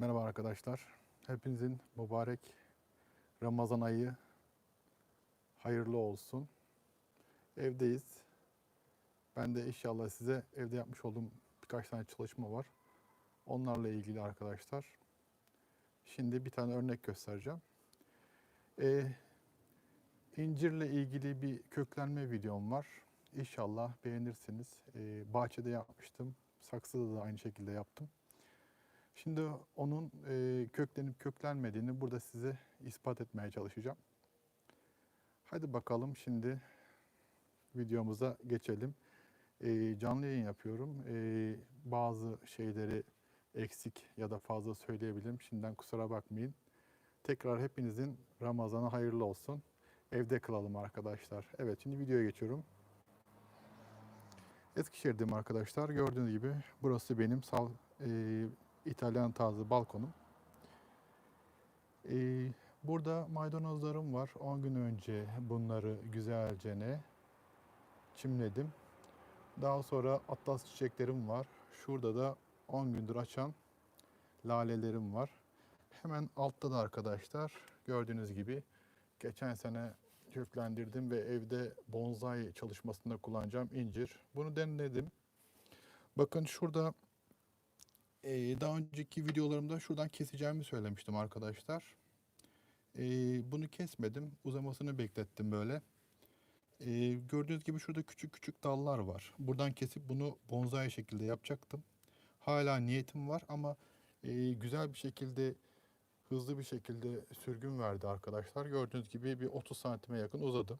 Merhaba arkadaşlar. Hepinizin mübarek Ramazan ayı hayırlı olsun. Evdeyiz. Ben de inşallah size evde yapmış olduğum birkaç tane çalışma var. Onlarla ilgili arkadaşlar. Şimdi bir tane örnek göstereceğim. Ee, incirle ilgili bir köklenme videom var. İnşallah beğenirsiniz. Ee, bahçede yapmıştım. Saksıda da aynı şekilde yaptım. Şimdi onun e, köklenip köklenmediğini burada size ispat etmeye çalışacağım. Hadi bakalım şimdi videomuza geçelim. E, canlı yayın yapıyorum. E, bazı şeyleri eksik ya da fazla söyleyebilirim. Şimdiden kusura bakmayın. Tekrar hepinizin Ramazanı hayırlı olsun. Evde kalalım arkadaşlar. Evet şimdi videoya geçiyorum. Eskişehir'deyim arkadaşlar. Gördüğünüz gibi burası benim sal, e, İtalyan tarzı balkonum. Ee, burada maydanozlarım var. 10 gün önce bunları güzelce ne çimledim. Daha sonra atlas çiçeklerim var. Şurada da 10 gündür açan lalelerim var. Hemen altta da arkadaşlar gördüğünüz gibi geçen sene köklendirdim ve evde bonsai çalışmasında kullanacağım incir. Bunu denedim. Bakın şurada ee, daha önceki videolarımda şuradan keseceğimi söylemiştim arkadaşlar. Ee, bunu kesmedim. Uzamasını beklettim böyle. Ee, gördüğünüz gibi şurada küçük küçük dallar var. Buradan kesip bunu bonsai şekilde yapacaktım. Hala niyetim var ama e, güzel bir şekilde hızlı bir şekilde sürgün verdi arkadaşlar. Gördüğünüz gibi bir 30 santime yakın uzadı.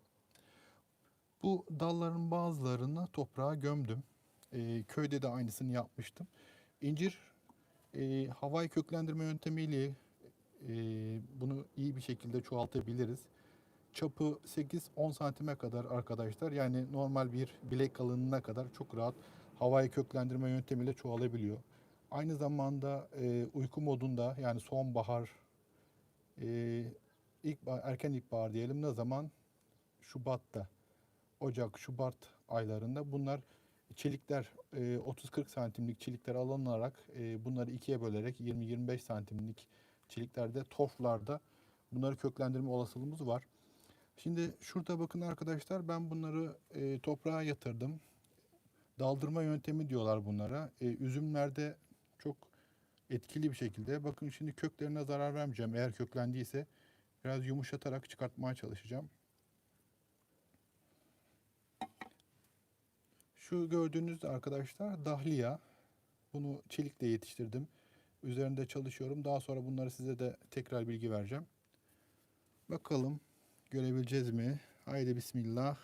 Bu dalların bazılarını toprağa gömdüm. Ee, köyde de aynısını yapmıştım. İncir e, havai köklendirme yöntemiyle e, bunu iyi bir şekilde çoğaltabiliriz. Çapı 8-10 santime kadar arkadaşlar yani normal bir bilek kalınlığına kadar çok rahat havai köklendirme yöntemiyle çoğalabiliyor. Aynı zamanda e, uyku modunda yani sonbahar, e, ilk erken ilkbahar diyelim ne zaman? Şubat'ta, Ocak, Şubat aylarında bunlar çelikler e, 30-40 santimlik çelikler alınarak e, bunları ikiye bölerek 20-25 santimlik çeliklerde torflarda bunları köklendirme olasılığımız var. Şimdi şurada bakın arkadaşlar ben bunları e, toprağa yatırdım. Daldırma yöntemi diyorlar bunlara. E, üzümlerde çok etkili bir şekilde. Bakın şimdi köklerine zarar vermeyeceğim. Eğer köklendiyse biraz yumuşatarak çıkartmaya çalışacağım. Şu gördüğünüz arkadaşlar dahliya. Bunu çelikle yetiştirdim. Üzerinde çalışıyorum. Daha sonra bunları size de tekrar bilgi vereceğim. Bakalım görebileceğiz mi? Haydi bismillah.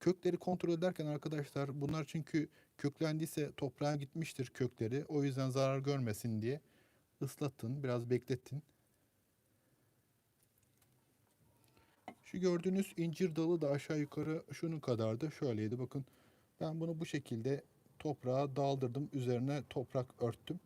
Kökleri kontrol ederken arkadaşlar bunlar çünkü köklendiyse toprağa gitmiştir kökleri. O yüzden zarar görmesin diye ıslatın, biraz bekletin. Şu gördüğünüz incir dalı da aşağı yukarı şunun kadardı. Şöyleydi bakın. Ben bunu bu şekilde toprağa daldırdım. Üzerine toprak örttüm.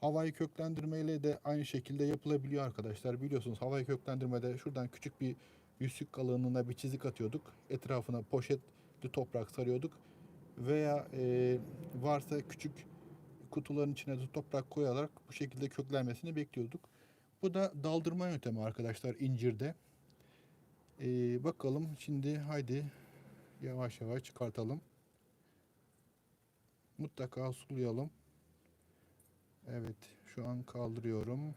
Havai köklendirmeyle de aynı şekilde yapılabiliyor arkadaşlar. Biliyorsunuz havai köklendirmede şuradan küçük bir yüzük kalınlığına bir çizik atıyorduk. Etrafına poşetli toprak sarıyorduk. Veya e, varsa küçük kutuların içine de toprak koyarak bu şekilde köklenmesini bekliyorduk. Bu da daldırma yöntemi arkadaşlar incirde. Ee, bakalım şimdi haydi yavaş yavaş çıkartalım. Mutlaka sulayalım. Evet şu an kaldırıyorum.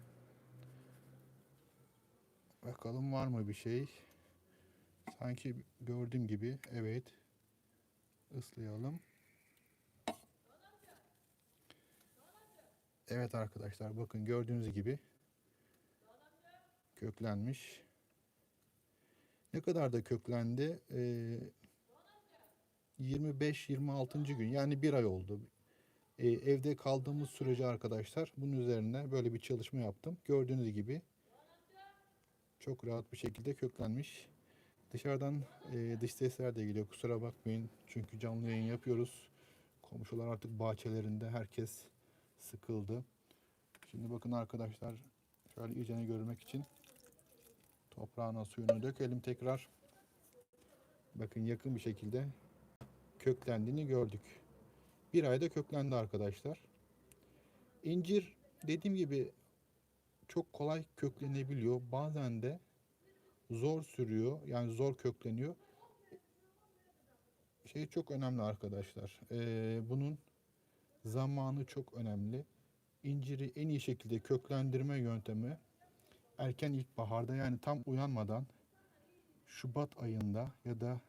Bakalım var mı bir şey. Sanki gördüğüm gibi evet. Islayalım. Evet arkadaşlar bakın gördüğünüz gibi köklenmiş. Ne kadar da köklendi? Ee, 25-26. gün yani bir ay oldu. Ee, evde kaldığımız sürece arkadaşlar bunun üzerine böyle bir çalışma yaptım. Gördüğünüz gibi çok rahat bir şekilde köklenmiş. Dışarıdan e, dış sesler de geliyor. Kusura bakmayın. Çünkü canlı yayın yapıyoruz. Komşular artık bahçelerinde. Herkes sıkıldı. Şimdi bakın arkadaşlar şöyle iyicene görmek için Toprağına suyunu dökelim tekrar. Bakın yakın bir şekilde köklendiğini gördük. Bir ayda köklendi arkadaşlar. İncir dediğim gibi çok kolay köklenebiliyor. Bazen de zor sürüyor. Yani zor kökleniyor. Şey çok önemli arkadaşlar. Ee, bunun zamanı çok önemli. İnciri en iyi şekilde köklendirme yöntemi erken ilkbaharda yani tam uyanmadan Şubat ayında ya da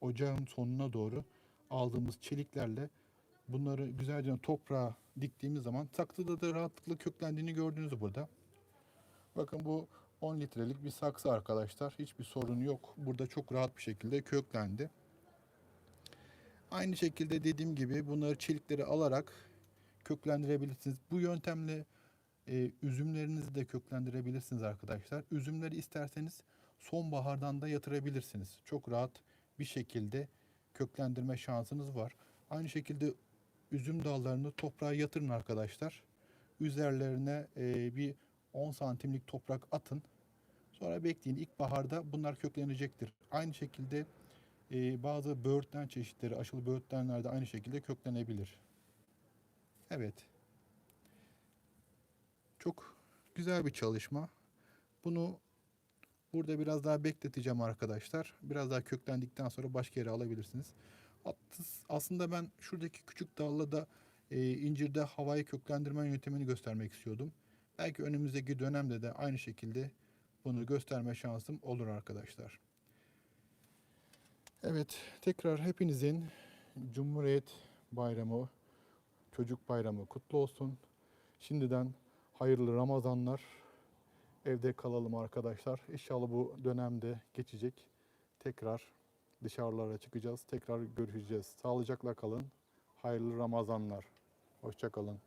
ocağın sonuna doğru aldığımız çeliklerle bunları güzelce toprağa diktiğimiz zaman saksıda da rahatlıkla köklendiğini gördünüz burada. Bakın bu 10 litrelik bir saksı arkadaşlar. Hiçbir sorun yok. Burada çok rahat bir şekilde köklendi. Aynı şekilde dediğim gibi bunları çelikleri alarak köklendirebilirsiniz. Bu yöntemle e, üzümlerinizi de köklendirebilirsiniz arkadaşlar. Üzümleri isterseniz sonbahardan da yatırabilirsiniz. Çok rahat bir şekilde köklendirme şansınız var. Aynı şekilde üzüm dallarını toprağa yatırın arkadaşlar. Üzerlerine e, bir 10 santimlik toprak atın. Sonra bekleyin. İlkbaharda bunlar köklenecektir. Aynı şekilde e, bazı böğürtlen çeşitleri, aşılı böğürtlenler de aynı şekilde köklenebilir. Evet. Çok güzel bir çalışma. Bunu burada biraz daha bekleteceğim arkadaşlar. Biraz daha köklendikten sonra başka yere alabilirsiniz. Aslında ben şuradaki küçük dalla da e, incirde havayı köklendirme yöntemini göstermek istiyordum. Belki önümüzdeki dönemde de aynı şekilde bunu gösterme şansım olur arkadaşlar. Evet, tekrar hepinizin Cumhuriyet Bayramı, Çocuk Bayramı kutlu olsun. Şimdiden hayırlı Ramazanlar. Evde kalalım arkadaşlar. İnşallah bu dönemde geçecek. Tekrar dışarılara çıkacağız. Tekrar görüşeceğiz. Sağlıcakla kalın. Hayırlı Ramazanlar. Hoşça kalın.